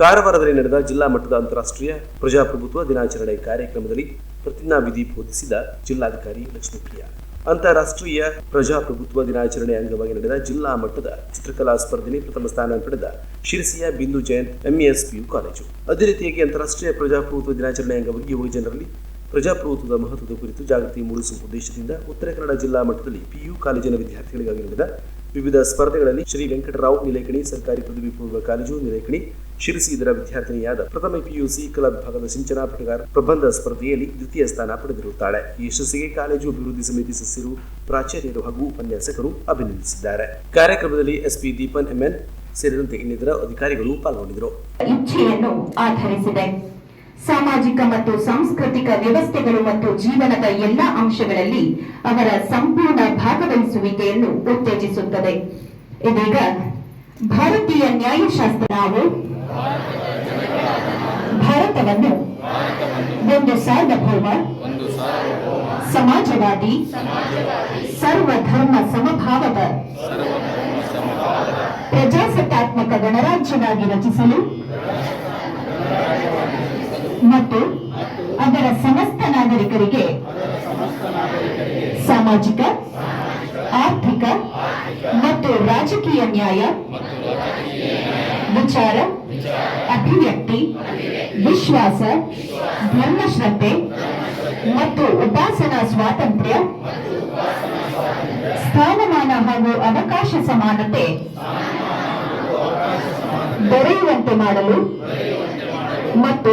ಕಾರವಾರದಲ್ಲಿ ನಡೆದ ಜಿಲ್ಲಾ ಮಟ್ಟದ ಅಂತಾರಾಷ್ಟ್ರೀಯ ಪ್ರಜಾಪ್ರಭುತ್ವ ದಿನಾಚರಣೆ ಕಾರ್ಯಕ್ರಮದಲ್ಲಿ ಪ್ರತಿಜ್ಞಾವಿಧಿ ಬೋಧಿಸಿದ ಜಿಲ್ಲಾಧಿಕಾರಿ ಲಕ್ಷ್ಮೀಪ್ರಿಯ. ಅಂತಾರಾಷ್ಟ್ರೀಯ ಪ್ರಜಾಪ್ರಭುತ್ವ ದಿನಾಚರಣೆ ಅಂಗವಾಗಿ ನಡೆದ ಜಿಲ್ಲಾ ಮಟ್ಟದ ಚಿತ್ರಕಲಾ ಸ್ಪರ್ಧೆಯಲ್ಲಿ ಪ್ರಥಮ ಸ್ಥಾನ ಪಡೆದ ಶಿರಸಿಯ ಬಿಂದು ಜಯಂತ್ ಎಂಇಎಸ್ ಪಿಯು ಕಾಲೇಜು. ಅದೇ ರೀತಿಯಾಗಿ ಅಂತಾರಾಷ್ಟ್ರೀಯ ಪ್ರಜಾಪ್ರಭುತ್ವ ದಿನಾಚರಣೆ ಅಂಗವಾಗಿ ಯುವ ಜನರಲ್ಲಿ ಪ್ರಜಾಪ್ರಭುತ್ವದ ಮಹತ್ವದ ಕುರಿತು ಜಾಗೃತಿ ಮೂಡಿಸುವ ಉದ್ದೇಶದಿಂದ ಉತ್ತರ ಕನ್ನಡ ಜಿಲ್ಲಾ ಮಟ್ಟದಲ್ಲಿ ಪಿಯು ಕಾಲೇಜಿನ ವಿದ್ಯಾರ್ಥಿಗಳಿಗಾಗಿ ನಡೆದ ವಿವಿಧ ಸ್ಪರ್ಧೆಗಳಲ್ಲಿ ಶ್ರೀ ವೆಂಕಟರಾವ್ ನಿಲೇಕಣಿ, ಸರ್ಕಾರಿ ಪದವಿ ಪೂರ್ವ ಕಾಲೇಜು ನಿಲೇಕಣಿ ಶಿರಸಿ ಇದರ ವಿದ್ಯಾರ್ಥಿನಿಯಾದ ಪ್ರಥಮ ಪಿಯುಸಿ ಕಲಾ ವಿಭಾಗದ ಸಿಂಚನಾ ಪಟಗಾರ ಪ್ರಬಂಧ ಸ್ಪರ್ಧೆಯಲ್ಲಿ ದ್ವಿತೀಯ ಸ್ಥಾನ ಪಡೆದಿರುತ್ತಾಳೆ. ಯಶಸ್ಸಿಗೆ ಕಾಲೇಜು ಅಭಿವೃದ್ಧಿ ಸಮಿತಿ ಸದಸ್ಯರು, ಪ್ರಾಚಾರ್ಯರು ಹಾಗೂ ಉಪನ್ಯಾಸಕರು ಅಭಿನಂದಿಸಿದ್ದಾರೆ. ಕಾರ್ಯಕ್ರಮದಲ್ಲಿ ಎಸ್ಪಿ ದೀಪನ್ ಎಂಎನ್ ಸೇರಿದಂತೆ ಇನ್ನಿತರ ಅಧಿಕಾರಿಗಳು ಪಾಲ್ಗೊಂಡಿದ್ದರು. ಸಾಮಾಜಿಕ ಮತ್ತು ಸಾಂಸ್ಕೃತಿಕ ವ್ಯವಸ್ಥೆಗಳು ಮತ್ತು ಜೀವನದ ಎಲ್ಲ ಅಂಶಗಳಲ್ಲಿ ಅವರ ಸಂಪೂರ್ಣ ಭಾಗವಹಿಸುವಿಕೆಯನ್ನು ಉತ್ತೇಜಿಸುತ್ತದೆ. ಇದೀಗ ಭಾರತೀಯ ನ್ಯಾಯಶಾಸ್ತ್ರ ನಾವು ಭಾರತವನ್ನು ಒಂದು ಸಾರ್ವಭೌಮ, ಸಮಾಜವಾದಿ, ಸರ್ವಧರ್ಮ ಸಮಭಾವದ ಪ್ರಜಾಸತ್ತಾತ್ಮಕ ಗಣರಾಜ್ಯವಾಗಿ ರಚಿಸಲು ಮತ್ತು ಅದರ ಸಮಸ್ತ ನಾಗರಿಕರಿಗೆ ಸಾಮಾಜಿಕ, ಆರ್ಥಿಕ ಮತ್ತು ರಾಜಕೀಯ ನ್ಯಾಯ, ವಿಚಾರ, ಅಭಿವ್ಯಕ್ತಿ, ವಿಶ್ವಾಸ ಧರ್ಮಶ್ರದ್ಧೆ ಮತ್ತು ಉಪಾಸನಾ ಸ್ವಾತಂತ್ರ್ಯ, ಸ್ಥಾನಮಾನ ಹಾಗೂ ಅವಕಾಶ ಸಮಾನತೆ ದೊರೆಯುವಂತೆ ಮಾಡಲು ಮತ್ತು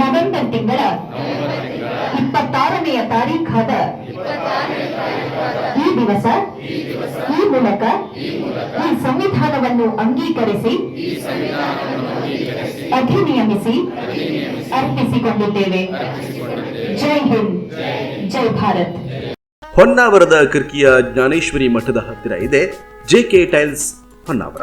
ನವೆಂಬರ್ ತಿಂಗಳ ಇಪ್ಪತ್ತಾರನೆಯ ತಾರೀಖಾದ ಈ ದಿವಸ ಈ ಮೂಲಕ ಈ ಸಂವಿಧಾನವನ್ನು ಅಂಗೀಕರಿಸಿ ಅಧಿನಿಯಮಿಸಿ ಅರ್ಪಿಸಿಕೊಂಡಿದ್ದೇವೆ. ಜೈ ಹಿಂದ್. ಜೈ ಭಾರತ್. ಹೊನ್ನಾವರದ ಕಿರ್ಕಿಯ ಜ್ಞಾನೇಶ್ವರಿ ಮಠದ ಹತ್ತಿರ ಇದೆ ಜೆ ಕೆ ಟೈಲ್ಸ್ ಹೊನ್ನಾವರ.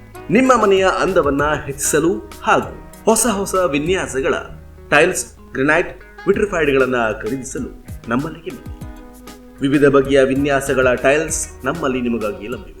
ನಿಮ್ಮ ಮನೆಯ ಅಂದವನ್ನ ಹೆಚ್ಚಿಸಲು ಹಾಗೂ ಹೊಸ ಹೊಸ ವಿನ್ಯಾಸಗಳ ಟೈಲ್ಸ್, ಗ್ರನೈಟ್, ವಿಟ್ರಿಫೈಡ್ಗಳನ್ನು ಖರೀದಿಸಲು ನಮ್ಮಲ್ಲಿಗೆ ವಿವಿಧ ಬಗೆಯ ವಿನ್ಯಾಸಗಳ ಟೈಲ್ಸ್ ನಮ್ಮಲ್ಲಿ ನಿಮಗಾಗಿ ಲಭ್ಯವಿದೆ.